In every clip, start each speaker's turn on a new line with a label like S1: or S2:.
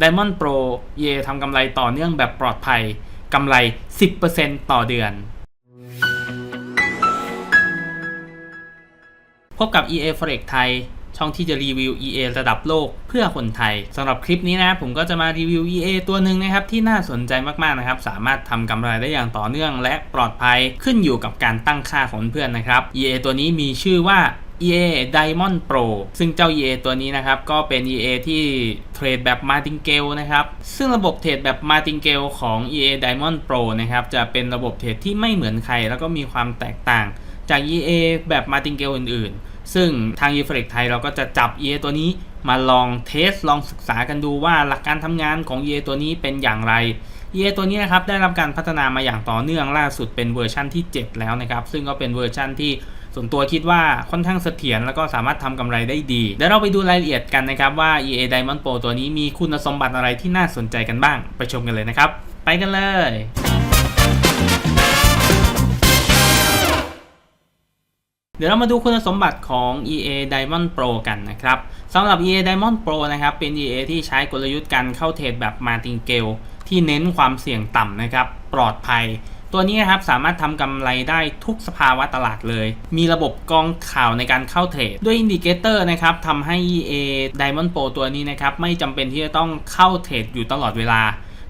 S1: Diamond Pro EA ทำกำไรต่อเนื่องแบบปลอดภัยกำไร 10%ต่อเดือน พบกับ EA Forex ไทย ช่องที่จะรีวิว EA ระดับโลกเพื่อคนไทยสำหรับคลิปนี้นะ ผมก็จะมารีวิว EA ตัวหนึ่งนะครับ ที่น่าสนใจมาก ๆ นะครับ สามารถทำกำไรได้อย่างต่อเนื่องและปลอดภัยขึ้นอยู่กับการตั้งค่าของเพื่อนนะครับ EA ตัวนี้มีชื่อว่า EA Diamond Pro ซึ่งเจ้า EA ตัวนี้นะครับ ก็เป็น EA ที่เทรดแบบ Martingale นะครับ ซึ่งระบบเทรดแบบ Martingale ของ EA Diamond Pro นะครับ จะเป็นระบบเทรดที่ไม่เหมือนใคร แล้วก็มีความแตกต่างจาก EA แบบ Martingale อื่น ๆ ซึ่งทาง e f r e x ไทยเราก็จะจับ EA ตัวนี้มาลองเทสลองศึกษากันดูว่าหลักการทำงานของ EA ตัวนี้เป็นอย่างไร EA ตัวนี้นะครับได้รับการพัฒนามาอย่างต่อเนื่องล่าสุดเป็นเวอร์ชั่นที่ 7 แล้วนะครับ ซึ่งก็เป็นเวอร์ชั่นที่ ส่วนตัวคิดว่าค่อนข้างเสถียรแล้วก็สามารถทำกำไรได้ดีเดี๋ยวเราไปดูรายละเอียดกันนะครับว่า EA Diamond Pro ตัวนี้มีคุณสมบัติอะไรที่น่าสนใจกันบ้าง ไปชมกันเลยนะครับ ไปกันเลยเดี๋ยวเรามาดูคุณสมบัติของ EA Diamond Pro กันนะครับสำหรับ EA Diamond Pro นะครับ เป็น EA ที่ใช้กลยุทธ์การเข้าเทรดแบบ Martingale ที่เน้นความเสี่ยงต่ำนะครับ ปลอดภัย ตัวนี้นะครับสามารถทำกำไรได้ทุกสภาวะตลาดเลย มีระบบกองข่าวในการเข้าเทรด ด้วยอินดิเคเตอร์นะครับทำให้ EA Diamond Pro ตัวนี้นะครับไม่จำเป็นที่จะต้องเข้าเทรดอยู่ตลอดเวลา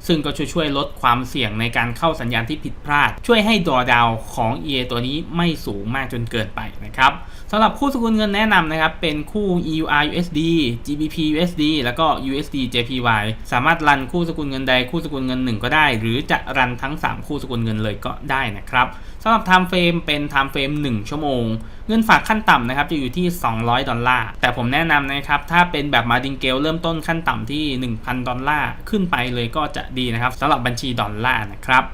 S1: ซึ่งก็ช่วยช่วยลดความเสี่ยงในการเข้าสัญญาณที่ผิดพลาด ช่วยให้ดอดาวของ EA ตัวนี้ไม่สูงมากจนเกินไปนะครับ สำหรับคู่สกุลเงินแนะนำนะครับ เป็นคู่ EUR USD GBP USD แล้วก็ USD JPY สามารถรันคู่สกุลเงินใดคู่สกุลเงินหนึ่งก็ได้ หรือจะรันทั้ง 3 คู่สกุลเงินเลยก็ได้นะครับสำหรับ time frame เป็น time frame 1 ชั่วโมง เงินฝากขั้นต่ำนะครับจะอยู่ที่ 200 ดอลลาร์ แต่ผมแนะนำนะครับ ถ้าเป็นแบบมาดิงเกลเริ่มต้นขั้นต่ำที่ 1,000 ดอลลาร์ ขึ้นไปเลยก็จะดีนะครับสำหรับบัญชีดอลลาร์นะครับ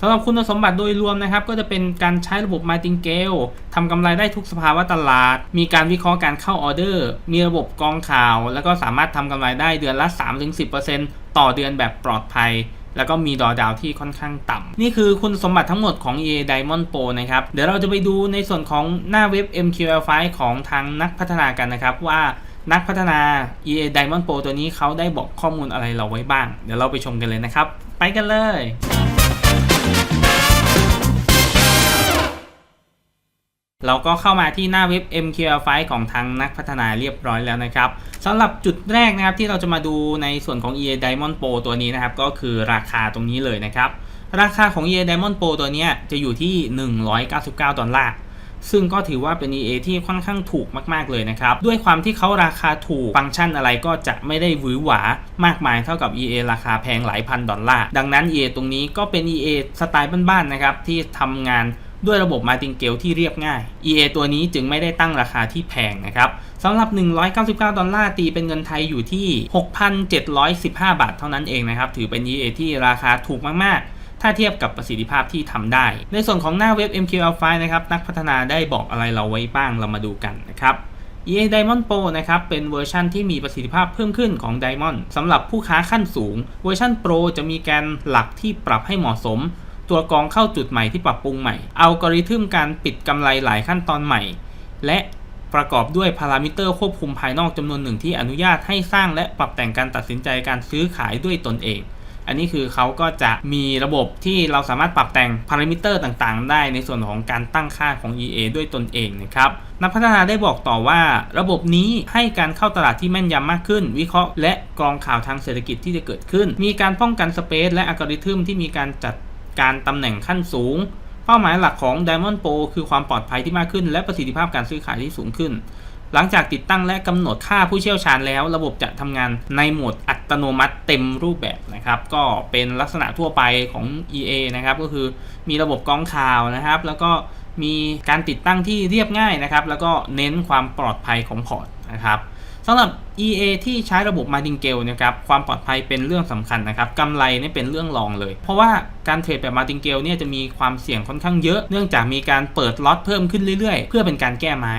S1: สำหรับคุณสมบัติโดยรวมนะครับ ก็จะเป็นการใช้ระบบ Martingale ทำกำไรได้ทุกสภาวะตลาด มีการวิเคราะห์การเข้าออเดอร์ มีระบบกองข่าว แล้วก็สามารถทำกำไรได้เดือนละ 3-10%ต่อเดือนแบบปลอดภัย แล้วก็มีดอดาวที่ค่อนข้างต่ำ นี่คือคุณสมบัติทั้งหมดของ EA Diamond Pro นะครับ เดี๋ยวเราจะไปดูในส่วนของหน้าเว็บ MQL5 ของทางนักพัฒนากันนะครับว่านักพัฒนา EA Diamond Pro ตัวนี้เขาได้บอกข้อมูลอะไรเราไว้บ้าง เดี๋ยวเราไปชมกันเลยนะครับ ไปกันเลย เราก็เข้ามาที่หน้าเว็บ MQL5 ของทางนักพัฒนาเรียบร้อยแล้วนะครับสำหรับจุดแรกนะครับที่เราจะมาดูในส่วนของ EA Diamond Pro ตัวนี้นะครับ ก็คือราคาตรงนี้เลยนะครับ ราคาของ EA Diamond Pro ตัวนี้จะอยู่ที่ 199 ดอลลาร์ซึ่งก็ถือว่าเป็น EA ที่ค่อนข้างถูกมากๆเลยนะครับ ด้วยความที่เขาราคาถูกฟังก์ชันอะไรก็จะไม่ได้หวือหวามากมายเท่ากับ EA ราคาแพงหลายพันดอลลาร์ดังนั้น EA ตรงนี้ก็เป็น EA สไตล์บ้านๆนะครับที่ทำงาน ด้วยระบบ Martingale ที่เรียบง่าย EA ตัวนี้จึงไม่ได้ตั้งราคาที่แพงนะครับสำหรับ 199 ดอลลาร์ ตีเป็นเงินไทยอยู่ที่ 6,715 บาทเท่านั้นเองนะครับ ถือเป็น EA ที่ราคาถูกมากๆ ถ้าเทียบกับประสิทธิภาพที่ทำได้ ในส่วนของหน้าเว็บ MQL5 นะครับ นักพัฒนาได้บอกอะไรเราไว้บ้าง เรามาดูกันนะครับ EA Diamond Pro นะครับ เป็นเวอร์ชันที่มีประสิทธิภาพเพิ่มขึ้นของ Diamond สำหรับผู้ค้าขั้นสูง เวอร์ชัน Pro จะมีแกนหลักที่ปรับให้เหมาะสม ตัวกรองเข้าจุดใหม่ที่ปรับปรุงใหม่ อัลกอริทึมการปิดกำไรหลายขั้นตอนใหม่ และประกอบด้วยพารามิเตอร์ควบคุมภายนอกจำนวนหนึ่งที่อนุญาตให้สร้างและปรับแต่งการตัดสินใจการซื้อขายด้วยตนเอง อันนี้คือเขาก็จะมีระบบที่เราสามารถปรับแต่งพารามิเตอร์ต่างๆ ได้ในส่วนของการตั้งค่าของ EA ด้วยตนเองนะครับนักพัฒนาได้บอกต่อว่า ระบบนี้ให้การเข้าตลาดที่แม่นยำมากขึ้น วิเคราะห์และกรองข่าวทางเศรษฐกิจที่จะเกิดขึ้น มีการป้องกันสเปซและอัลกอริทึมที่มีการจัด การตำแหน่งขั้นสูง เป้าหมายหลักของ Diamond Pro คือความปลอดภัยที่มากขึ้น และประสิทธิภาพการซื้อขายที่สูงขึ้น หลังจากติดตั้งและกำหนดค่าผู้เชี่ยวชาญแล้ว ระบบจะทำงานในโหมดอัตโนมัติเต็มรูปแบบนะครับก็เป็นลักษณะทั่วไปของ EA นะครับก็คือมีระบบกรองข่าวนะครับ แล้วก็มีการติดตั้งที่เรียบง่ายนะครับ แล้วก็เน้นความปลอดภัยของพอร์ตนะครับ สำหรับ EA ที่ใช้ระบบ Martingale นะครับความปลอดภัยเป็นเรื่องสำคัญนะครับกำไรนี่เป็นเรื่องรองเลย เพราะว่าการเทรดแบบ Martingale เนี่ยจะมีความเสี่ยงค่อนข้างเยอะเนื่องจากมีการเปิดล็อตเพิ่มขึ้นเรื่อยๆ เพื่อเป็นการแก้ไม้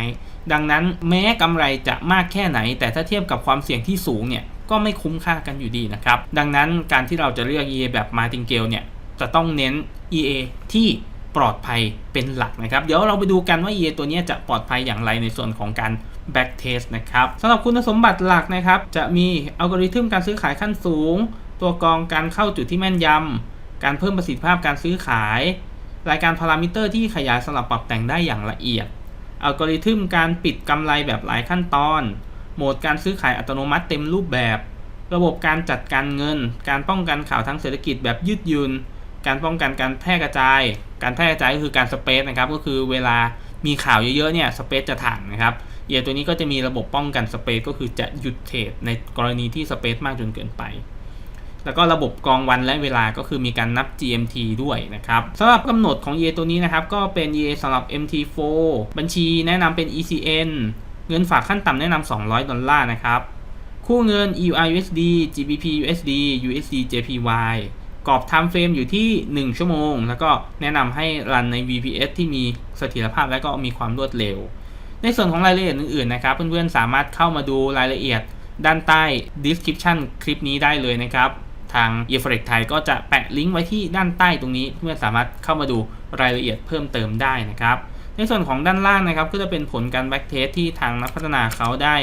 S1: ดังนั้นแม้กำไรจะมากแค่ไหน แต่ถ้าเทียบกับความเสี่ยงที่สูงเนี่ยก็ไม่คุ้มค่ากันอยู่ดีนะครับดังนั้นการที่เราจะเลือก EA แบบ Martingale เนี่ยจะต้องเน้น EA ที่ปลอดภัยเป็นหลักนะครับ เดี๋ยวเราไปดูกันว่า EA ตัวนี้จะปลอดภัยอย่างไรในส่วนของการ backtest นะครับสำหรับคุณสมบัติหลักนะครับ จะมีอัลกอริทึมการซื้อขายขั้นสูง ตัวกรองการเข้าจุดที่แม่นยำ การเพิ่มประสิทธิภาพการซื้อขาย รายการพารามิเตอร์ที่ขยายสลับปรับแต่งได้อย่างละเอียด อัลกอริทึมการปิดกำไรแบบหลายขั้นตอน โหมดการซื้อขายอัตโนมัติเต็มรูปแบบ ระบบการจัดการเงิน การป้องกันข่าวทางเศรษฐกิจแบบยืดหยุ่นการป้องกันการแพร่กระจาย การแพร่กระจายก็คือการสเปซนะครับ ก็คือเวลามีข่าวเยอะๆเนี่ยสเปซจะถ่างนะครับ เอียตัวนี้ก็จะมีระบบป้องกันสเปซก็คือจะหยุดเทรดในกรณีที่สเปซมากจนเกินไป แล้วก็ระบบกองวันและเวลาก็คือมีการนับ GMT ด้วยนะครับสำหรับกำหนดของ EA ตัวนี้นะครับ ก็เป็น EA สำหรับ MT4 บัญชีแนะนำเป็น ECN เงินฝากขั้นต่ำแนะนำ200 ดอลลาร์นะครับ คู่เงิน EUR USD GBP USD USD JPY กรอบ time frame อยู่ที่ 1 ชั่วโมง แล้วก็แนะนำให้รันใน VPS ที่มีเสถียรภาพและก็มีความรวดเร็ว ในส่วนของรายละเอียดอื่นๆนะครับ เพื่อนๆ สามารถเข้ามาดูรายละเอียดด้านใต้ description คลิปนี้ได้เลยนะครับ ทาง e f o r e x ไทยก็จะแปะลิงก์ไว้ที่ด้านใต้ตรงนี้ เพื่อนๆสามารถเข้ามาดูรายละเอียดเพิ่มเติมได้นะครับ ในส่วนของด้านล่างนะครับก็จะเป็นผลการ backtest ที่ทางนักพัฒนาเขาได้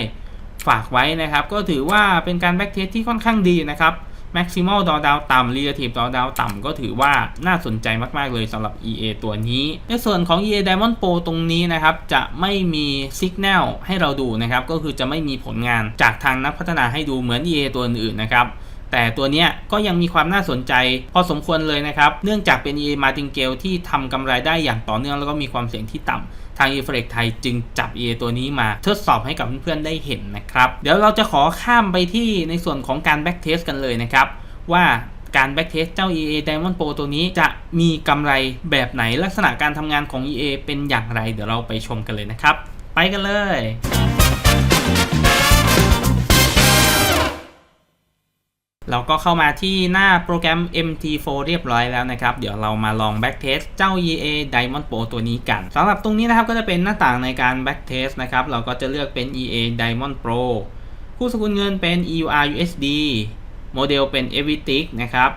S1: ฝากไว้นะครับ ก็ถือว่าเป็นการ backtest ที่ค่อนข้างดีนะครับ maximal drawdown ต่ำ relative drawdown ต่ำก็ถือว่าน่าสนใจมาก ๆ เลยสำหรับ EA ตัวนี้ ในส่วนของ EA Diamond Pro ตรงนี้นะครับ จะไม่มี signal ให้เราดูนะครับ ก็คือจะไม่มีผลงานจากทางนักพัฒนาให้ดูเหมือน EA ตัวอื่น ๆ นะครับแต่ตัวนี้ก็ยังมีความน่าสนใจพอสมควรเลยนะครับ เนื่องจากเป็น EA Martingale ที่ทำกำไรได้อย่างต่อเนื่องแล้วก็มีความเสี่ยงที่ต่ำ ทาง e f o r e x ไทยจึงจับ EA ตัวนี้มาทดสอบให้กับเพื่อนๆได้เห็นนะครับ เดี๋ยวเราจะขอข้ามไปที่ในส่วนของการ back test กันเลยนะครับ ว่าการ back test เจ้า EA Diamond Pro ตัวนี้จะมีกำไรแบบไหนลักษณะการทำงานของ EA เป็นอย่างไร เดี๋ยวเราไปชมกันเลยนะครับ ไปกันเลย เราก็เข้ามาที่หน้าโปรแกรม MT4 เรียบร้อยแล้วนะครับ เดี๋ยวเรามาลอง back test เจ้า EA Diamond Pro ตัวนี้กันสำหรับตรงนี้นะครับก็จะเป็นหน้าต่างในการ back test นะครับ เราก็จะเลือกเป็น EA Diamond Pro คู่สกุลเงินเป็น EUR USD โมเดลเป็น e v i t i c นะครับ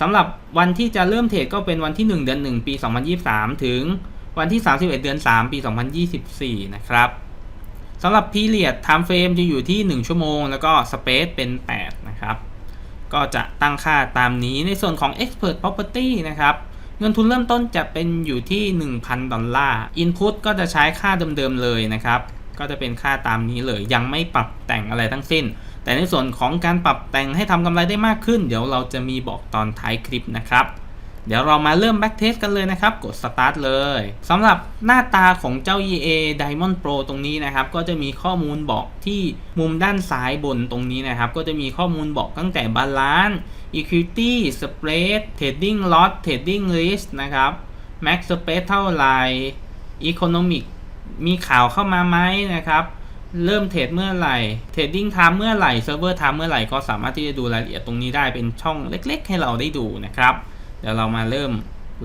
S1: สำหรับวันที่จะเริ่มเทรดก็เป็นวันที่ 1 เดือน 1 ปี 2023 ถึงวันที่ 31 เดือน 3 ปี 2024 นะครับสำหรับ period time frame จะอยู่ที่ 1 ชั่วโมง แล้วก็ space เป็น 8 นะครับ ก็จะตั้งค่าตามนี้ในส่วนของ expert property นะครับ เงินทุนเริ่มต้นจะเป็นอยู่ที่ 1,000 ดอลลาร์ input ก็จะใช้ค่าเดิมๆเลยนะครับ ก็จะเป็นค่าตามนี้เลย ยังไม่ปรับแต่งอะไรทั้งสิ้น แต่ในส่วนของการปรับแต่งให้ทำกำไรได้มากขึ้น เดี๋ยวเราจะมีบอกตอนท้ายคลิปนะครับ เดี๋ยวเรามาเริ่ม back test กันเลยนะครับ กด start เลยสำหรับหน้าตาของเจ้า EA Diamond Pro ตรงนี้นะครับ ก็จะมีข้อมูลบอกที่มุมด้านซ้ายบนตรงนี้นะครับ ก็จะมีข้อมูลบอกตั้งแต่ balance equity spread trading lot trading risk นะครับ max spread เท่าไหร่ economic มีข่าวเข้ามาไหมนะครับเริ่มเทรดเมื่อไหร่ เทรดดิ้งไทม์เมื่อไหร่ เซิร์ฟเวอร์ไทม์เมื่อไหร่ ก็สามารถที่จะดูรายละเอียดตรงนี้ได้เป็นช่องเล็ก ๆ ให้เราได้ดูนะครับ เดี๋ยวเรามาเริ่ม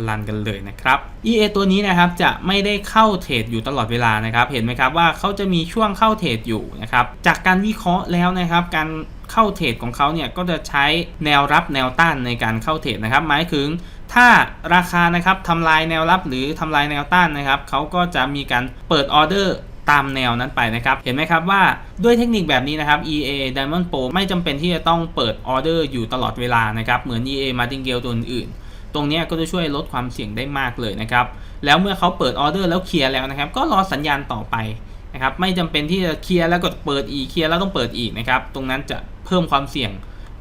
S1: รันกันเลยนะครับ EA ตัวนี้นะครับจะไม่ได้เข้าเทรดอยู่ตลอดเวลานะครับ เห็นไหมครับว่าเขาจะมีช่วงเข้าเทรดอยู่นะครับ จากการวิเคราะห์แล้วนะครับ การเข้าเทรดของเขาเนี่ยก็จะใช้แนวรับแนวต้านในการเข้าเทรดนะครับ หมายถึงถ้าราคานะครับทำลายแนวรับหรือทำลายแนวต้านนะครับเขาก็จะมีการเปิดออเดอร์ตามแนวนั้นไปนะครับ เห็นไหมครับว่าด้วยเทคนิคแบบนี้นะครับ EA Diamond Pro ไม่จำเป็นที่จะต้องเปิดออเดอร์อยู่ตลอดเวลานะครับ เหมือน EA Martingale ตัวอื่น ตรงนี้ก็จะช่วยลดความเสี่ยงได้มากเลยนะครับ แล้วเมื่อเขาเปิดออเดอร์แล้วเคลียร์แล้วนะครับ ก็รอสัญญาณต่อไปนะครับ ไม่จำเป็นที่จะเคลียร์แล้วก็เปิดอีกเคลียร์แล้วต้องเปิดอีกนะครับ ตรงนั้นจะเพิ่มความเสี่ยง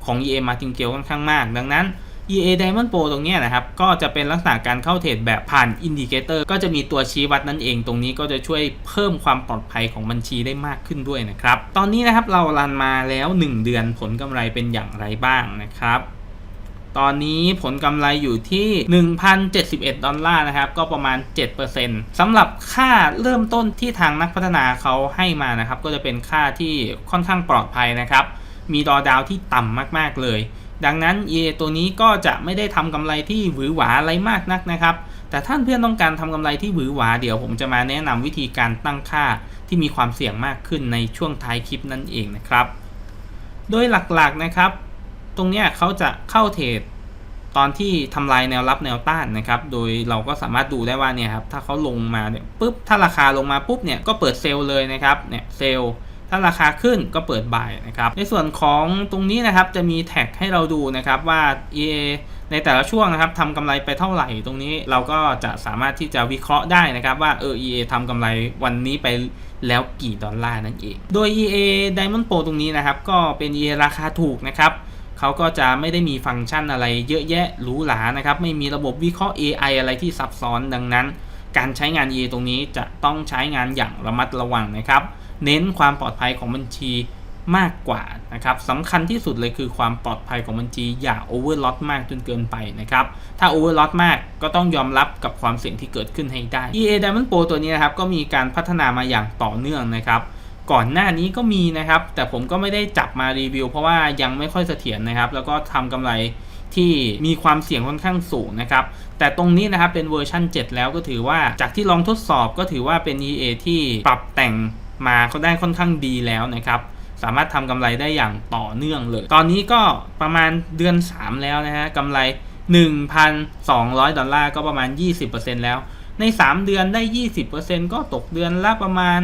S1: ของ EA Martingale ค่อนข้างมาก ดังนั้น EA Diamond Pro ตรงนี้นะครับ ก็จะเป็นลักษณะการเข้าเทรดแบบผ่านอินดิเคเตอร์ก็จะมีตัวชี้วัดนั่นเอง ตรงนี้ก็จะช่วยเพิ่มความปลอดภัยของบัญชีได้มากขึ้นด้วยนะครับ ตอนนี้นะครับเรารันมาแล้ว 1 เดือนผลกำไรเป็นอย่างไรบ้างนะครับ ตอนนี้ผลกำไรอยู่ที่ 1,071 ดอลลาร์นะครับ ก็ประมาณ 7%สำหรับค่าเริ่มต้นที่ทางนักพัฒนาเขาให้มานะครับ ก็จะเป็นค่าที่ค่อนข้างปลอดภัยนะครับ มีดอดาวที่ต่ำมากๆเลย ดังนั้น EA ตัวนี้ก็จะไม่ได้ทำกำไรที่หวือหวาอะไรมากนักนะครับ แต่ท่านเพื่อนต้องการทำกำไรที่หวือหวาเดี๋ยวผมจะมาแนะนำวิธีการตั้งค่าที่มีความเสี่ยงมากขึ้นในช่วงท้ายคลิปนั่นเองนะครับ โดยหลักๆนะครับ ตรงนี้เขาจะเข้าเทรดตอนที่ทำลายแนวรับแนวต้านนะครับ โดยเราก็สามารถดูได้ว่าเนี่ยครับ ถ้าเขาลงมาเนี่ยปุ๊บ ถ้าราคาลงมาปุ๊บเนี่ยก็เปิดเซลล์เลยนะครับ เนี่ยเซลล์ ถ้าราคาขึ้นก็เปิดบ่ายนะครับ ในส่วนของตรงนี้นะครับจะมีแท็กให้เราดูนะครับว่า EA ในแต่ละช่วงนะครับทำกำไรไปเท่าไหร่ตรงนี้เราก็จะสามารถที่จะวิเคราะห์ได้นะครับว่าเออ EA ทำกำไรวันนี้ไปแล้วกี่ดอลลาร์นั่นเอง โดย EA Diamond Pro ตรงนี้นะครับก็เป็น EA ราคาถูกนะครับ เขาก็จะไม่ได้มีฟังก์ชันอะไรเยอะแยะหรูหรานะครับ ไม่มีระบบวิเคราะห์ AI อะไรที่ซับซ้อนดังนั้น การใช้งาน EA ตรงนี้จะต้องใช้งานอย่างระมัดระวังนะครับ เน้นความปลอดภัยของบัญชีมากกว่านะครับสำคัญที่สุดเลยคือความปลอดภัยของบัญชีอย่าโอเวอร์ล็อตมากจนเกินไปนะครับ ถ้าโอเวอร์ล็อตมากก็ต้องยอมรับกับความเสี่ยงที่เกิดขึ้นให้ได้ EA Diamond Pro ตัวนี้นะครับก็มีการพัฒนามาอย่างต่อเนื่องนะครับ ก่อนหน้านี้ก็มีนะครับ แต่ผมก็ไม่ได้จับมารีวิว เพราะว่ายังไม่ค่อยเสถียรนะครับ แล้วก็ทำกำไรที่มีความเสี่ยงค่อนข้างสูงนะครับ แต่ตรงนี้นะครับเป็นเวอร์ชัน7 แล้วก็ถือว่าจากที่ลองทดสอบก็ถือว่าเป็น EA ที่ปรับแต่งมาเขาได้ค่อนข้างดีแล้วนะครับ สามารถทำกำไรได้อย่างต่อเนื่องเลย ตอนนี้ก็ประมาณเดือน 3 แล้วนะฮะกำไร 1,200 ดอลลาร์ก็ประมาณ 20%แล้ว ใน 3 เดือนได้ 20%ก็ตกเดือนละประมาณ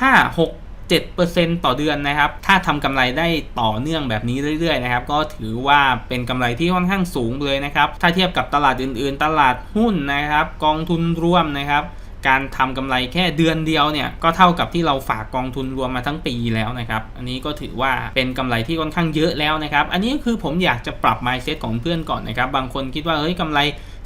S1: 5 6 7%ต่อเดือนนะครับ ถ้าทำกำไรได้ต่อเนื่องแบบนี้เรื่อยๆนะครับ ก็ถือว่าเป็นกำไรที่ค่อนข้างสูงเลยนะครับ ถ้าเทียบกับตลาดอื่นๆ ตลาดหุ้นนะครับ กองทุนร่วมนะครับการทำกำไรแค่เดือนเดียวเนี่ยก็เท่ากับที่เราฝากกองทุนรวมมาทั้งปีแล้วนะครับ อันนี้ก็ถือว่าเป็นกำไรที่ค่อนข้างเยอะแล้วนะครับ อันนี้คือผมอยากจะปรับ mindset ของเพื่อนก่อนนะครับ บางคนคิดว่าเฮ้ยกำไร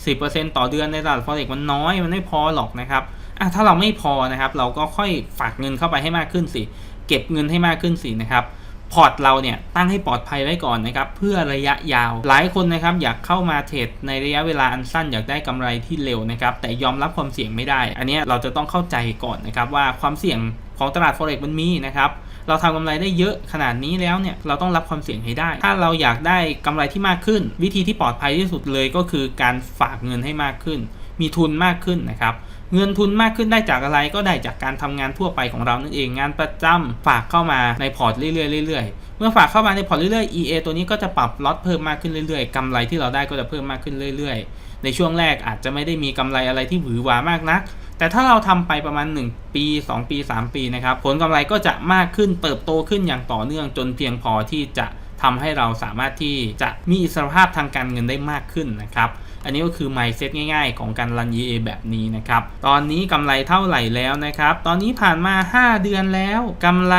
S1: 10%ต่อเดือนในตลาด forex มันน้อยมันไม่พอหรอกนะครับ อะถ้าเราไม่พอนะครับ เราก็ค่อยฝากเงินเข้าไปให้มากขึ้นสิ เก็บเงินให้มากขึ้นสินะครับพอร์ตเราเนี่ยตั้งให้ปลอดภัยไว้ก่อนนะครับเพื่อระยะยาว หลายคนนะครับอยากเข้ามาเทรดในระยะเวลาอันสั้นอยากได้กำไรที่เร็วนะครับแต่ยอมรับความเสี่ยงไม่ได้ อันนี้เราจะต้องเข้าใจก่อนนะครับว่าความเสี่ยงของตลาด forex มันมีนะครับเราทำกำไรได้เยอะขนาดนี้แล้วเนี่ยเราต้องรับความเสี่ยงให้ได้ ถ้าเราอยากได้กำไรที่มากขึ้น วิธีที่ปลอดภัยที่สุดเลยก็คือการฝากเงินให้มากขึ้น มีทุนมากขึ้นนะครับเงินทุนมากขึ้นได้จากอะไรก็ได้จากการทำงานทั่วไปของเรานั่นเองงานประจำฝากเข้ามาในพอร์ตเรื่อยๆเรื่อยๆเมื่อฝากเข้ามาในพอร์ตเรื่อยๆ EA ตัวนี้ก็จะปรับล็อตเพิ่มมากขึ้นเรื่อยๆกำไรที่เราได้ก็จะเพิ่มมากขึ้นเรื่อย ๆ ในช่วงแรกอาจจะไม่ได้มีกำไรอะไรที่หวือหวามากนัก แต่ถ้าเราทำไปประมาณ 1 ปี 2 ปี 3 ปีนะครับผลกำไรก็จะมากขึ้นเติบโตขึ้นอย่างต่อเนื่องจนเพียงพอที่จะทำให้เราสามารถที่จะมีอิสรภาพทางการเงินได้มากขึ้นนะครับ อันนี้ก็คือ mindset ง่ายๆ ของการรัน EA แบบนี้นะครับ ตอนนี้กำไรเท่าไหร่แล้วนะครับ ตอนนี้ผ่านมา 5 เดือนแล้วกำไร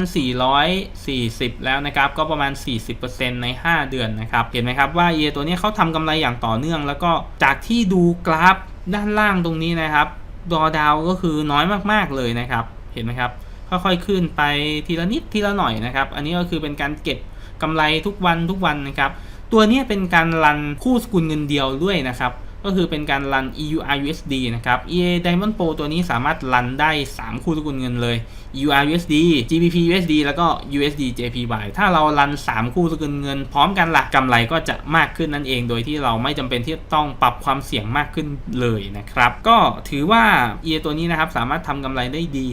S1: 1,440 แล้วนะครับ ก็ประมาณ 40%ใน 5 เดือนนะครับ เห็นไหมครับว่า EA ตัวนี้เขาทำกำไรอย่างต่อเนื่อง แล้วก็จากที่ดูกราฟด้านล่างตรงนี้นะครับดอดาวก็คือน้อยมากๆเลยนะครับ เห็นไหมครับ ค่อยๆขึ้นไปทีละนิดทีละหน่อยนะครับ อันนี้ก็คือเป็นการเก็บกำไรทุกวันทุกวันนะครับ ตัวนี้เป็นการรันคู่สกุลเงินเดียวด้วยนะครับก็คือเป็นการรัน EUR USD นะครับ EA Diamond Pro ตัวนี้สามารถรันได้ 3 คู่สกุลเงินเลย EUR USD GBP USD แล้วก็ USD JPY ถ้าเรารัน 3 คู่สกุลเงิน พร้อมกันละ่ะกำไรก็จะมากขึ้นนั่นเอง โดยที่เราไม่จำเป็นที่ต้องปรับความเสี่ยงมากขึ้นเลยนะครับ ก็ถือว่า EA ตัวนี้นะครับสามารถทำกำไรได้ดี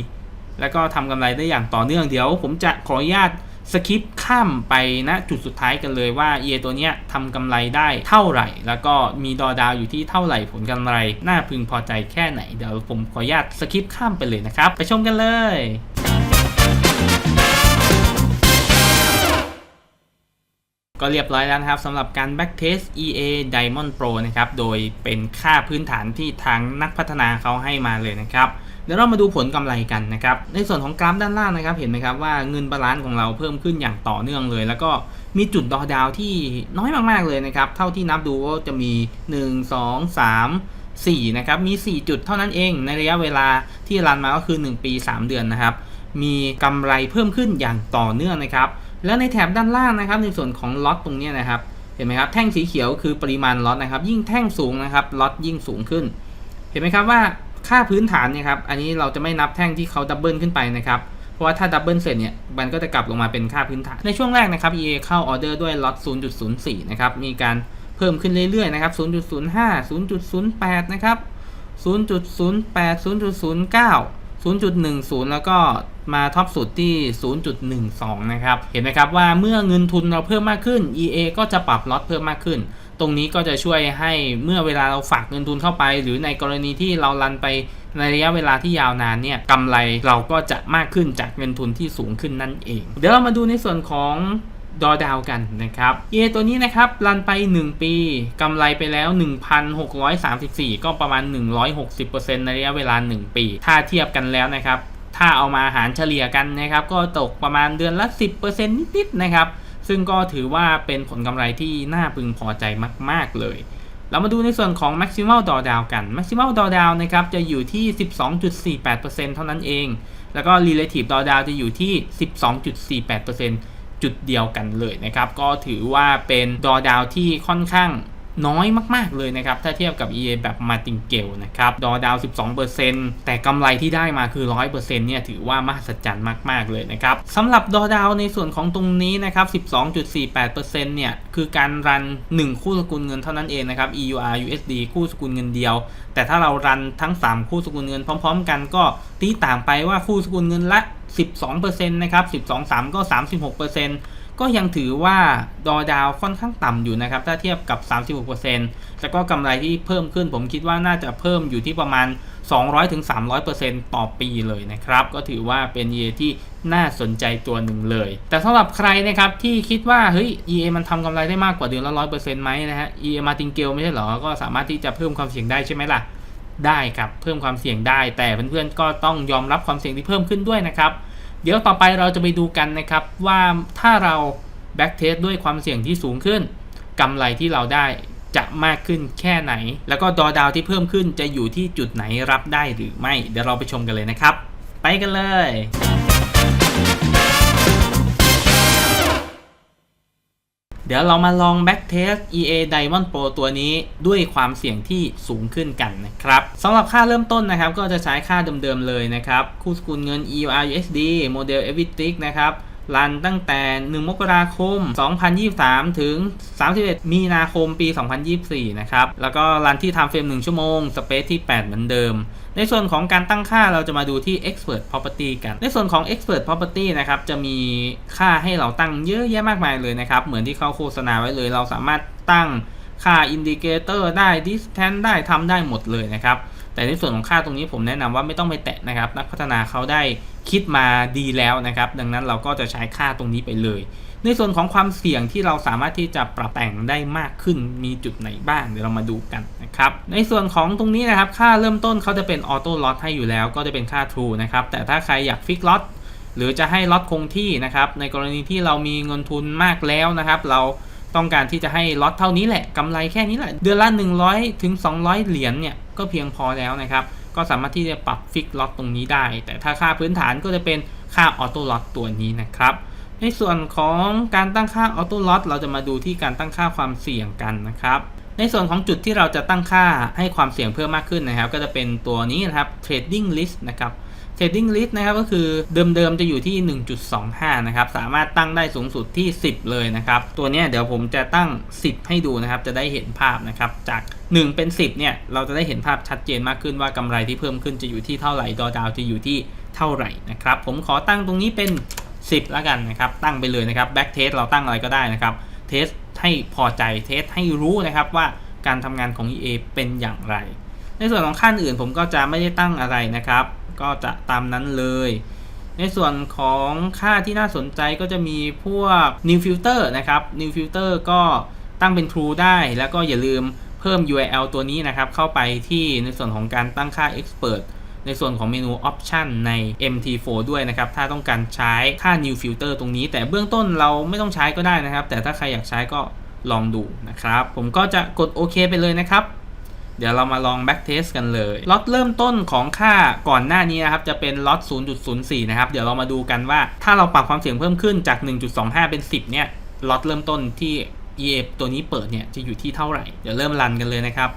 S1: แล้วก็ทำกำไรได้อย่างต่อเนื่องเดี๋ยว ผมจะขออนุญาต สคิปข้ามไปณจุดสุดท้ายกันเลยว่า EA ตัวเนี้ยทำกำไรได้เท่าไหร่ แล้วก็มีดอดาวอยู่ที่เท่าไหร่ผลกำไร น่าพึงพอใจแค่ไหน เดี๋ยวผมขออนุญาตสคิปข้ามไปเลยนะครับ ไปชมกันเลย ก็เรียบร้อยแล้วนะครับสำหรับการ backtest EA Diamond Pro นะครับโดยเป็นค่าพื้นฐานที่ทางนักพัฒนาเขาให้มาเลยนะครับเดี๋ยวเรามาดูผลกำไรกันนะครับ ในส่วนของกราฟด้านล่างนะครับ เห็นไหมครับว่าเงินบาลานซ์ของเราเพิ่มขึ้นอย่างต่อเนื่องเลย แล้วก็มีจุดดอดาวที่น้อยมากๆเลยนะครับ เท่าที่นับดูก็จะมี 1 2 3 4นะครับ มี 4 จุดเท่านั้นเอง ในระยะเวลาที่รันมาก็คือ 1 ปี 3 เดือนนะครับ มีกำไรเพิ่มขึ้นอย่างต่อเนื่องนะครับ แล้วในแถบด้านล่างนะครับ ในส่วนของล็อตตรงนี้นะครับ เห็นไหมครับ แท่งสีเขียวคือปริมาณล็อตนะครับ ยิ่งแท่งสูงนะครับ ล็อตยิ่งสูงขึ้น เห็นไหมครับว่าค่าพื้นฐานเนี่ยครับ อันนี้เราจะไม่นับแท่งที่เขาดับเบิลขึ้นไปนะครับ เพราะว่าถ้าดับเบิลเสร็จเนี่ย มันก็จะกลับลงมาเป็นค่าพื้นฐาน ในช่วงแรกนะครับ EA เข้าออเดอร์ด้วยล็อต 0.04 นะครับ มีการเพิ่มขึ้นเรื่อยๆนะครับ 0.05 0.08 นะครับ 0.08 0.09 0.10 แล้วก็ มาท็อปสุดที่ 0.12 นะครับ เห็นไหมครับว่าเมื่อเงินทุนเราเพิ่มมากขึ้น EA ก็จะปรับล็อตเพิ่มมากขึ้น ตรงนี้ก็จะช่วยให้เมื่อเวลาเราฝากเงินทุนเข้าไป หรือในกรณีที่เรารันไปในระยะเวลาที่ยาวนานเนี่ยกำไรเราก็จะมากขึ้นจากเงินทุนที่สูงขึ้นนั่นเอง เดี๋ยวเรามาดูในส่วนของดอดาวกันนะครับ EA ตัวนี้นะครับรันไป 1 ปีกำไรไปแล้ว 1,634 ก็ประมาณ 160%ในระยะเวลา 1 ปี ถ้าเทียบกันแล้วนะครับ ถ้าเอามาหารเฉลี่ยกันนะครับ ก็ตกประมาณเดือนละ 10%นิดๆนะครับ ซึ่งก็ถือว่าเป็นผลกำไรที่น่าพึงพอใจมาก ๆ เลย เรามาดูในส่วนของ maximal drawdown กัน maximal drawdown นะครับจะอยู่ที่ 12.48%เท่านั้นเอง แล้วก็ relative drawdown จะอยู่ที่ 12.48%จุดเดียวกันเลยนะครับ ก็ถือว่าเป็น drawdown ที่ค่อนข้าง น้อยมากๆเลยนะครับ ถ้าเทียบกับ EA แบบ martingale นะครับ drawdown 12%แต่กำไรที่ได้มาคือ 100%เนี่ยถือว่ามหัศจรรย์มาก ๆ เลยนะครับสำหรับ drawdown ในส่วนของตรงนี้นะครับ 12.48%เนี่ย คือการรัน 1 คู่สกุลเงินเท่านั้นเองนะครับ EUR USD คู่สกุลเงินเดียว แต่ถ้าเรารันทั้ง 3 คู่สกุลเงินพร้อม ๆ กันก็ตีต่างไปว่าคู่สกุลเงินละ 12%นะครับ 12 3 ก็ 36% ก็ยังถือว่าดอดาวค่อนข้างต่ำอยู่นะครับ ถ้าเทียบกับ 36%แล้วก็กำไรที่เพิ่มขึ้นผมคิดว่าน่าจะเพิ่มอยู่ที่ประมาณ 200-300%ต่อปีเลยนะครับ ก็ถือว่าเป็น EA ที่น่าสนใจตัวหนึ่งเลย แต่สำหรับใครนะครับที่คิดว่าเฮ้ย EA มันทำกำไรได้มากกว่าเดือนละ 100%ไหมนะฮะ EA มาติงเกลไม่ใช่หรอ ก็สามารถที่จะเพิ่มความเสี่ยงได้ใช่ไหมล่ะได้ครับเพิ่มความเสี่ยงได้ แต่เพื่อนๆก็ต้องยอมรับความเสี่ยงที่เพิ่มขึ้นด้วยนะครับ ดี๋ยวต่อไปเราจะไปดูกันนะครับว่าถ้าเราแบ็กเทสด้วยความเสี่ยงที่สูงขึ้นกำไรที่เราได้จะมากขึ้นแค่ไหน แล้วก็ดอดาวที่เพิ่มขึ้นจะอยู่ที่จุดไหนรับได้หรือไม่ เดี๋ยวเราไปชมกันเลยนะครับ ไปกันเลย เดี๋ยวเรามาลอง back test EA Diamond Pro ตัวนี้ด้วยความเสี่ยงที่สูงขึ้นกันนะครับสำหรับค่าเริ่มต้นนะครับ ก็จะใช้ค่าเดิมๆเลยนะครับ คู่สกุลเงิน EUR USD โมเดล e v i t i c นะครับรันตั้งแต่ 1 มกราคม 2023 ถึง 31 มีนาคมปี 2024 นะครับ แล้วก็รันที่ time frame 1 ชั่วโมง space ที่ 8 เหมือนเดิม ในส่วนของการตั้งค่าเราจะมาดูที่ expert property กัน ในส่วนของ expert property นะครับจะมีค่าให้เราตั้งเยอะแยะมากมายเลยนะครับ เหมือนที่เขาโฆษณาไว้เลย เราสามารถตั้งค่า indicator ได้ distance ได้ทำได้หมดเลยนะครับ แต่ในส่วนของค่าตรงนี้ผมแนะนำว่าไม่ต้องไปแตะนะครับ นักพัฒนาเขาได้คิดมาดีแล้วนะครับ ดังนั้นเราก็จะใช้ค่าตรงนี้ไปเลย ในส่วนของความเสี่ยงที่เราสามารถที่จะปรับแต่งได้มากขึ้นมีจุดไหนบ้างเดี๋ยวเรามาดูกันนะครับ ในส่วนของตรงนี้นะครับ ค่าเริ่มต้นเขาจะเป็นออโต้ล็อตให้อยู่แล้ว ก็จะเป็นค่า True นะครับ แต่ถ้าใครอยากฟิกล็อตหรือจะให้ล็อตคงที่นะครับ ในกรณีที่เรามีเงินทุนมากแล้วนะครับ เรา ต้องการที่จะให้ล็อตเท่านี้แหละกำไรแค่นี้แหละ เดือนละ 100ถึง200 เหรียญเนี่ยก็เพียงพอแล้วนะครับ ก็สามารถที่จะปรับฟิกล็อตตรงนี้ได้ แต่ถ้าค่าพื้นฐานก็จะเป็นค่าออโต้ล็อตตัวนี้นะครับ ในส่วนของการตั้งค่าออโต้ล็อตเราจะมาดูที่การตั้งค่าความเสี่ยงกันนะครับ ในส่วนของจุดที่เราจะตั้งค่าให้ความเสี่ยงเพิ่มมากขึ้นนะครับ ก็จะเป็นตัวนี้นะครับ trading list นะครับ trading list นะครับก็คือเดิมๆจะอยู่ที่ 1.25 นะครับ สามารถตั้งได้สูงสุดที่ 10 เลยนะครับ ตัวนี้เดี๋ยวผมจะตั้ง 10 ให้ดูนะครับ จะได้เห็นภาพนะครับ จาก 1 เป็น 10 เนี่ย เราจะได้เห็นภาพชัดเจนมากขึ้นว่ากำไรที่เพิ่มขึ้นจะอยู่ที่เท่าไหร่ดอดาวจะอยู่ที่เท่าไหร่นะครับ ผมขอตั้งตรงนี้เป็น 10 แล้วกันนะครับ ตั้งไปเลยนะครับ back test เราตั้งอะไรก็ได้นะครับเทส ให้พอใจเทสให้รู้นะครับว่าการทำงานของ EA เป็นอย่างไร ในส่วนของขั้นอื่นผมก็จะไม่ได้ตั้งอะไรนะครับ ก็จะตามนั้นเลย ในส่วนของค่าที่น่าสนใจก็จะมีพวก new filter นะครับ new filter ก็ตั้งเป็น true ได้แล้วก็อย่าลืมเพิ่ม URL ตัวนี้นะครับ เข้าไปที่ในส่วนของการตั้งค่า expert ในส่วนของเมนู option ใน MT4 ด้วยนะครับ ถ้าต้องการใช้ค่า new filter ตรงนี้ แต่เบื้องต้นเราไม่ต้องใช้ก็ได้นะครับ แต่ถ้าใครอยากใช้ก็ลองดูนะครับ ผมก็จะกดโอเคไปเลยนะครับ เดี๋ยวเรามาลอง back test กันเลยล็อตเริ่มต้นของค่าก่อนหน้านี้นะครับ จะเป็นล็อต0.04 นะครับ เดี๋ยวเรามาดูกันว่าถ้าเราปรับความเสี่ยงเพิ่มขึ้นจาก 1.25 เป็น 10 เนี่ยล็อตเริ่มต้นที่ EA ตัวนี้เปิดเนี่ยจะอยู่ที่เท่าไหร่ เดี๋ยวเริ่มรันกันเลยนะครับ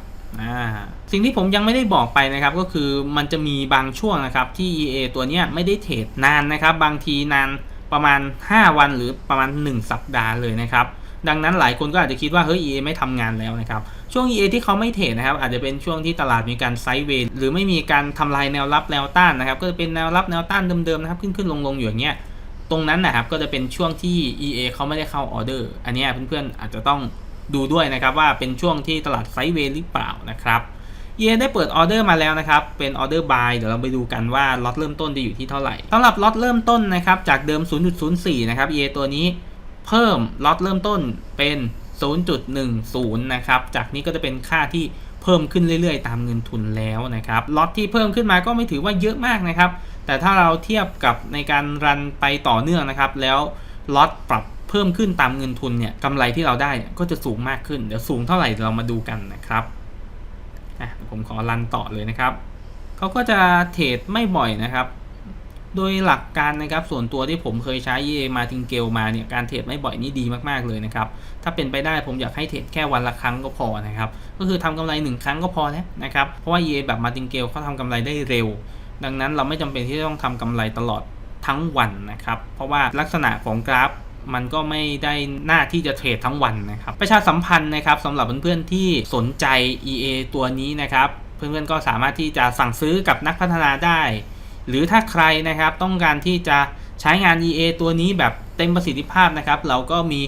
S1: สิ่งที่ผมยังไม่ได้บอกไปนะครับก็คือมันจะมีบางช่วงนะครับที่ EA ตัวนี้ไม่ได้เทรดนานนะครับ บางทีนานประมาณ 5 วันหรือประมาณ 1 สัปดาห์เลยนะครับ ดังนั้นหลายคนก็อาจจะคิดว่าเฮ้ย EA ไม่ทำงานแล้วนะครับ ช่วง EA ที่เขาไม่เทรดนะครับ อาจจะเป็นช่วงที่ตลาดมีการไซด์เวย์หรือไม่มีการทำลายแนวรับแนวต้านนะครับ ก็จะเป็นแนวรับแนวต้านเดิมๆนะครับขึ้นขึ้นลงลงๆอยู่อย่างเงี้ยตรงนั้นนะครับก็จะเป็นช่วงที่ EA เขาไม่ได้เข้าออเดอร์ อันนี้เพื่อนๆอาจจะต้อง ดูด้วยนะครับว่าเป็นช่วงที่ตลาดไซด์เวย์หรือเปล่านะครับ EA ได้เปิดออเดอร์มาแล้วนะครับ เป็นออเดอร์บายเดี๋ยวเราไปดูกันว่าล็อตเริ่มต้นจะอยู่ที่เท่าไหร่สำหรับล็อตเริ่มต้นนะครับ จากเดิม 0.04 นะครับ EA ตัวนี้เพิ่มล็อตเริ่มต้นเป็น 0.10 นะครับ จากนี้ก็จะเป็นค่าที่เพิ่มขึ้นเรื่อยๆ ตามเงินทุนแล้วนะครับล็อตที่เพิ่มขึ้นมาก็ไม่ถือว่าเยอะมากนะครับ แต่ถ้าเราเทียบกับในการรันไปต่อเนื่องนะครับ แล้วล็อตปรับ เพิ่มขึ้นตามเงินทุนเนี่ยกำไรที่เราได้ก็จะสูงมากขึ้น เดี๋ยวสูงเท่าไหร่เรามาดูกันนะครับผมขอรันต่อเลยนะครับเขาก็จะเทรดไม่บ่อยนะครับ โดยหลักการนะครับส่วนตัวที่ผมเคยใช้ EA มาทิงเกลมาเนี่ยการเทรดไม่บ่อยนี่ดีมากๆเลยนะครับ ถ้าเป็นไปได้ผมอยากให้เทรดแค่วันละครั้งก็พอนะครับ ก็คือทำกำไร 1 ครั้งก็พอแล้วนะครับ เพราะว่า EA แบบมาทิงเกลเขาทำกำไรได้เร็ว ดังนั้นเราไม่จำเป็นที่จะต้องทำกำไรตลอดทั้งวันนะครับ เพราะว่าลักษณะของกราฟ มันก็ไม่ได้หน้าที่จะเทรดทั้งวันนะครับ ประชาสัมพันธ์นะครับสำหรับเพื่อนๆที่สนใจ EA ตัวนี้นะครับ เพื่อนๆก็สามารถที่จะสั่งซื้อกับนักพัฒนาได้ หรือถ้าใครนะครับต้องการที่จะใช้งาน EA ตัวนี้แบบเต็มประสิทธิภาพนะครับ เราก็มี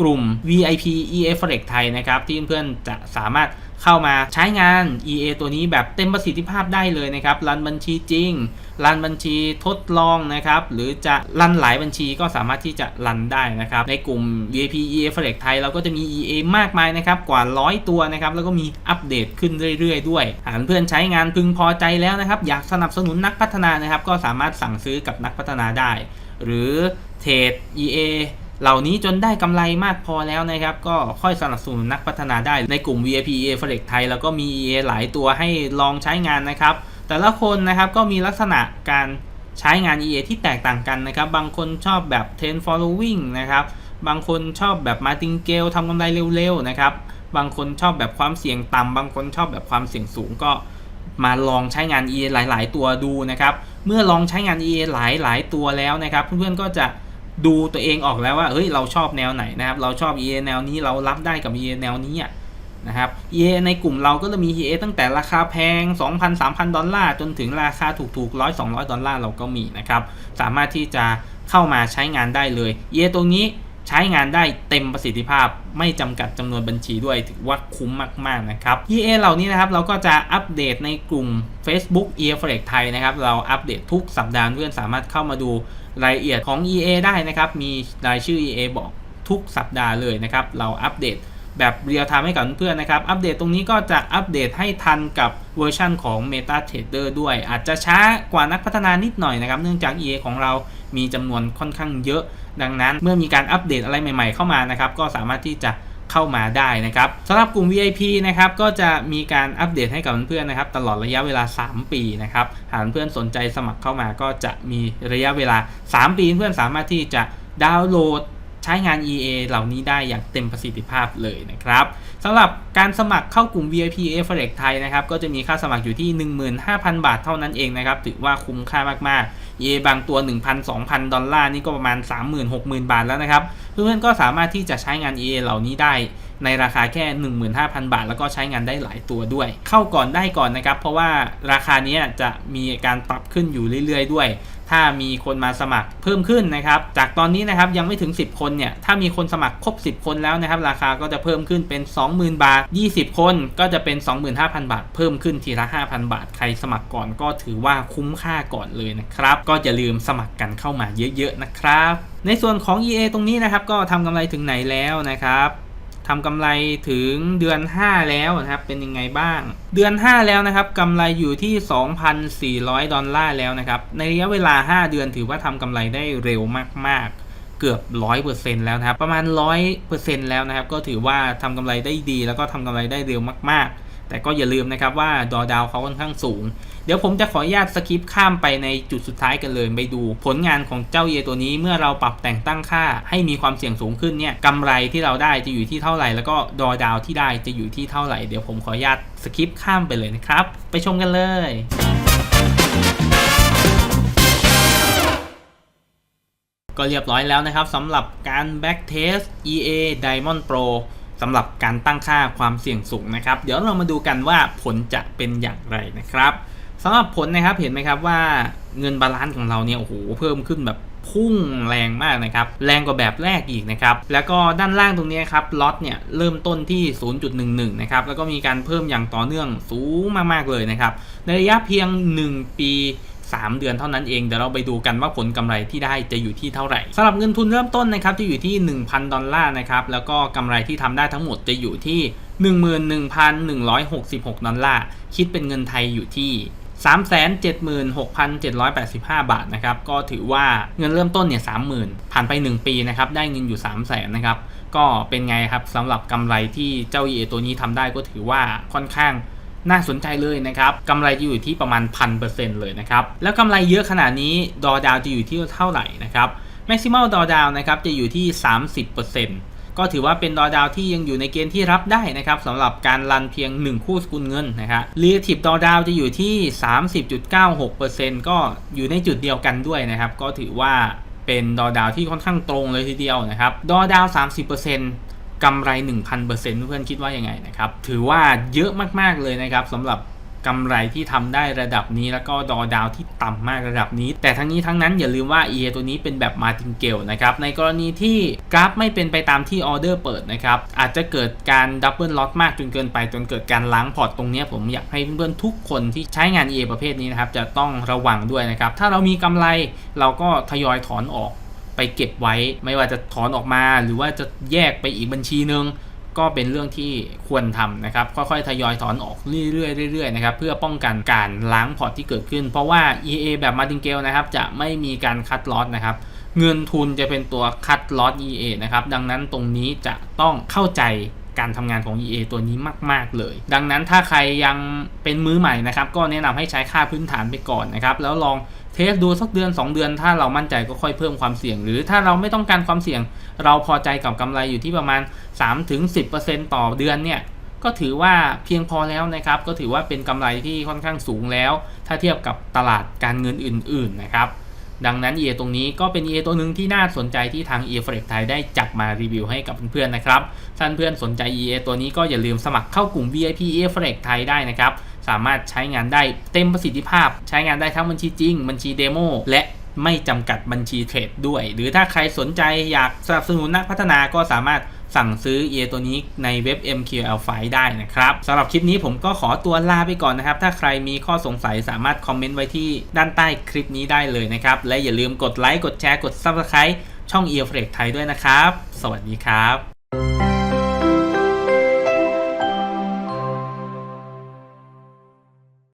S1: กลุ่ม VIP EA Forex ไทยนะครับ ที่เพื่อนๆจะสามารถ เข้ามาใช้งาน EA ตัวนี้แบบเต็มประสิทธิภาพได้เลยนะครับ รันบัญชีจริง รันบัญชีทดลองนะครับ หรือจะรันหลายบัญชีก็สามารถที่จะรันได้นะครับ ในกลุ่ม VIP EA Forex ไทยเราก็จะมี EA มากมายนะครับ กว่า 100 ตัวนะครับ แล้วก็มีอัปเดตขึ้นเรื่อยๆ ด้วย หากเพื่อนใช้งานพึงพอใจแล้วนะครับ อยากสนับสนุนนักพัฒนานะครับ ก็สามารถสั่งซื้อกับนักพัฒนาได้ หรือเทรด EA เหล่านี้จนได้กำไรมากพอแล้วนะครับ ก็ค่อยสนับสนุนนักพัฒนาได้ในกลุ่ม VIP EA Forex ไทยแล้วก็มี EA หลายตัวให้ลองใช้งานนะครับ แต่ละคนนะครับก็มีลักษณะการใช้งาน EA ที่แตกต่างกันนะครับ บางคนชอบแบบ Ten Following นะครับ บางคนชอบแบบ Martingale ทำกำไรเร็วๆนะครับ บางคนชอบแบบความเสี่ยงต่ำ บางคนชอบแบบความเสี่ยงสูงก็มาลองใช้งาน EA หลาย ๆ ตัวดูนะครับ เมื่อลองใช้งาน EA หลาย ๆ ตัวแล้วนะครับ เพื่อนๆก็จะ ดูตัวเองออกแล้วว่าเฮ้ยเราชอบแนวไหนนะครับ เราชอบ EA แนวนี้เรารับได้กับ EA แนวนี้นะครับ EA ในกลุ่มเราก็จะมี EA ตั้งแต่ราคาแพง 2,000 3,000 ดอลลาร์ จนถึงราคาถูกๆ 100 200 ดอลลาร์เราก็มีนะครับ สามารถที่จะเข้ามาใช้งานได้เลย EA ตรงนี้ ใช้งานได้เต็มประสิทธิภาพ ไม่จำกัดจำนวนบัญชีด้วยถือว่าคุ้มมากๆนะครับ EA เหล่านี้นะครับเราก็จะอัปเดตในกลุ่ม Facebook EA Forex ไทยนะครับเราอัปเดตทุกสัปดาห์เพื่อนสามารถเข้ามาดูรายละเอียดของ EA ได้นะครับมีรายชื่อ EA บอกทุกสัปดาห์เลยนะครับเราอัปเดต แบบเรียลไทม์ให้กับเพื่อนนะครับ อัปเดตตรงนี้ก็จะอัปเดตให้ทันกับเวอร์ชันของ MetaTrader ด้วย อาจจะช้ากว่านักพัฒนานิดหน่อยนะครับ เนื่องจาก EA ของเรามีจำนวนค่อนข้างเยอะ ดังนั้นเมื่อมีการอัปเดตอะไรใหม่ๆเข้ามานะครับ ก็สามารถที่จะเข้ามาได้นะครับสำหรับกลุ่ม VIP นะครับก็จะมีการอัปเดตให้กับเพื่อนๆนะครับตลอดระยะเวลา 3 ปีนะครับหากเพื่อนสนใจสมัครเข้ามาก็จะมีระยะเวลา 3 ปีเพื่อนสามารถที่จะดาวน์โหลด ใช้งาน EA เหล่านี้ได้อย่างเต็มประสิทธิภาพเลยนะครับสำหรับการสมัครเข้ากลุ่ม VIP a f o r e x ไทยนะครับ ก็จะมีค่าสมัครอยู่ที่ 15,000 บาทเท่านั้นเองนะครับ ถือว่าคุ้มค่ามากๆ EA บางตัว 1,000-2,000 ดอลลาร์นี่ก็ประมาณ 30,000-60,000 บาทแล้วนะครับ เพื่อนๆก็สามารถที่จะใช้งาน EA เหล่านี้ได้ในราคาแค่ 15,000 บาท แล้วก็ใช้งานได้หลายตัวด้วย เข้าก่อนได้ก่อนนะครับ เพราะว่าราคานี้จะมีการปรับขึ้นอยู่เรื่อยๆ ด้วย ถ้ามีคนมาสมัครเพิ่มขึ้นนะครับ จากตอนนี้นะครับยังไม่ถึง 10 คนเนี่ย ถ้ามีคนสมัครครบ 10 คนแล้วนะครับ ราคาก็จะเพิ่มขึ้นเป็น20,000 บาท 20 คนก็จะเป็น 25,000 บาท เพิ่มขึ้นทีละ 5,000 บาท ใครสมัครก่อนก็ถือว่าคุ้มค่าก่อนเลยนะครับ ก็อย่าลืมสมัครกันเข้ามาเยอะๆนะครับ ในส่วนของ EA ตรงนี้นะครับ ก็ทำกำไรถึงไหนแล้วนะครับทำกำไรถึงเดือน 5 แล้วนะครับ เป็นยังไงบ้าง เดือน 5 แล้วนะครับกำไรอยู่ที่ 2,400 ดอลลาร์แล้วนะครับ ในระยะเวลา 5 เดือนถือว่าทำกำไรได้เร็วมากๆ เกือบ 100%แล้วนะครับ ประมาณ 100%แล้วนะครับ ก็ถือว่าทำกำไรได้ดี แล้วก็ทำกำไรได้เร็วมาก ๆ แต่ก็อย่าลืมนะครับว่าดอดาวเขาค่อนข้างสูง เดี๋ยวผมจะขออนุญาตสคิปข้ามไปในจุดสุดท้ายกันเลย ไปดูผลงานของเจ้าเยตัวนี้เมื่อเราปรับแต่งตั้งค่าให้มีความเสี่ยงสูงขึ้นเนี่ยกำไรที่เราได้จะอยู่ที่เท่าไหร่ แล้วก็ดอดาวที่ได้จะอยู่ที่เท่าไหร่ เดี๋ยวผมขออนุญาตสคิปข้ามไปเลยนะครับ ไปชมกันเลย ก็เรียบร้อยแล้วนะครับสำหรับการ back test EA Diamond Pro สำหรับการตั้งค่าความเสี่ยงสูงนะครับ เดี๋ยวเรามาดูกันว่าผลจะเป็นอย่างไรนะครับสำหรับผลนะครับเห็นไหมครับว่าเงินบาลานซ์ของเราเนี่ยโอ้โหเพิ่มขึ้นแบบพุ่งแรงมากนะครับ แรงกว่าแบบแรกอีกนะครับ แล้วก็ด้านล่างตรงนี้ครับล็อตเนี่ยเริ่มต้นที่ 0.11 นะครับ แล้วก็มีการเพิ่มอย่างต่อเนื่องสูงมากๆเลยนะครับ ในระยะเพียง 1 ปี 3 เดือนเท่านั้นเองเดี๋ยวเราไปดูกันว่าผลกำไรที่ได้จะอยู่ที่เท่าไหร่สำหรับเงินทุนเริ่มต้นนะครับจะอยู่ที่ 1,000 ดอลลาร์นะครับแล้วก็กำไรที่ทำได้ทั้งหมดจะอยู่ที่ 11,166 ดอลลาร์คิดเป็นเงินไทยอยู่ที่376,785 บาทนะครับก็ถือว่าเงินเริ่มต้นเนี่ย30,000 ผ่านไป 1 ปีนะครับได้เงินอยู่ 300,000นะครับก็เป็นไงครับสำหรับกำไรที่เจ้า EA ตัวนี้ทำได้ก็ถือว่าค่อนข้าง น่าสนใจเลยนะครับกำไรจะอยู่ที่ประมาณพันเปอร์เซ็นต์เลยนะครับ แล้วกำไรเยอะขนาดนี้ดอดาวจะอยู่ที่เท่าไหร่นะครับ maximal ดอดาวนะครับจะอยู่ที่ 30%ก็ถือว่าเป็นดอดาวที่ยังอยู่ในเกณฑ์ที่รับได้นะครับสำหรับการรันเพียง 1 คู่สกุลเงินนะครับ relative ดอดาวจะอยู่ที่ 30.96%ก็อยู่ในจุดเดียวกันด้วยนะครับ ก็ถือว่าเป็นดอดาวที่ค่อนข้างตรงเลยทีเดียวนะครับ ดอดาว 30% กำไร 1,000%เพื่อนๆคิดว่ายังไงนะครับถือว่าเยอะมากๆเลยนะครับสำหรับกำไรที่ทำได้ระดับนี้แล้วก็ดอดาวที่ต่ำมากระดับนี้ แต่ทั้งนี้ทั้งนั้นอย่าลืมว่า EA ตัวนี้เป็นแบบมาติงเกลนะครับในกรณีที่กราฟไม่เป็นไปตามที่ออเดอร์เปิดนะครับอาจจะเกิดการดับเบิลล็อตมากจนเกินไปจนเกิดการล้างพอร์ตตรงนี้ผมอยากให้เพื่อนๆทุกคนที่ใช้งาน EA ประเภทนี้นะครับจะต้องระวังด้วยนะครับถ้าเรามีกำไรเราก็ทยอยถอนออก ไปเก็บไว้ ไม่ว่าจะถอนออกมาหรือว่าจะแยกไปอีกบัญชีหนึ่งก็เป็นเรื่องที่ควรทำนะครับ ค่อยๆ ทยอยถอนออกเรื่อยๆเรื่อยๆนะครับเพื่อป้องกันการล้างพอร์ตที่เกิดขึ้น เพราะว่า EA แบบมาติงเกลนะครับจะไม่มีการคัดลอสนะครับเงินทุนจะเป็นตัวคัดลอส EA นะครับดังนั้นตรงนี้จะต้องเข้าใจการทำงานของ EA ตัวนี้มาก ๆ เลย ดังนั้นถ้าใครยังเป็นมือใหม่นะครับ ก็แนะนำให้ใช้ค่าพื้นฐานไปก่อนนะครับ แล้วลอง เทสดูสักเดือน 2 เดือน ถ้าเรามั่นใจก็ค่อยเพิ่มความเสี่ยง หรือถ้าเราไม่ต้องการความเสี่ยง เราพอใจกับกำไรอยู่ที่ประมาณ 3-10%ต่อเดือนเนี่ยก็ถือว่าเพียงพอแล้วนะครับ ก็ถือว่าเป็นกำไรที่ค่อนข้างสูงแล้ว ถ้าเทียบกับตลาดการเงินอื่น ๆนะครับดังนั้น EA ตรงนี้ก็เป็น EA ตัวหนึ่งที่น่าสนใจที่ทาง EA Flex ไทยได้จับมารีวิวให้กับเพื่อนๆนะครับท่านเพื่อนสนใจ EA ตัวนี้ก็อย่าลืมสมัครเข้ากลุ่ม VIP EA Flex ไทยได้นะครับ สามารถใช้งานได้เต็มประสิทธิภาพ ใช้งานได้ทั้งบัญชีจริง บัญชีเดโมและไม่จำกัดบัญชีเทรดด้วย หรือถ้าใครสนใจอยากสนับสนุนนักพัฒนาก็สามารถสั่งซื้อ EA ตัวนี้ในเว็บ MQL 5ได้นะครับสำหรับคลิปนี้ผมก็ขอตัวลาไปก่อนนะครับ ถ้าใครมีข้อสงสัยสามารถคอมเมนต์ไว้ที่ด้านใต้คลิปนี้ได้เลยนะครับ และอย่าลืมกดไลค์กดแชร์กด Subscribe ช่อง EA f l e ไทยด้วยนะครับ สวัสดีครับ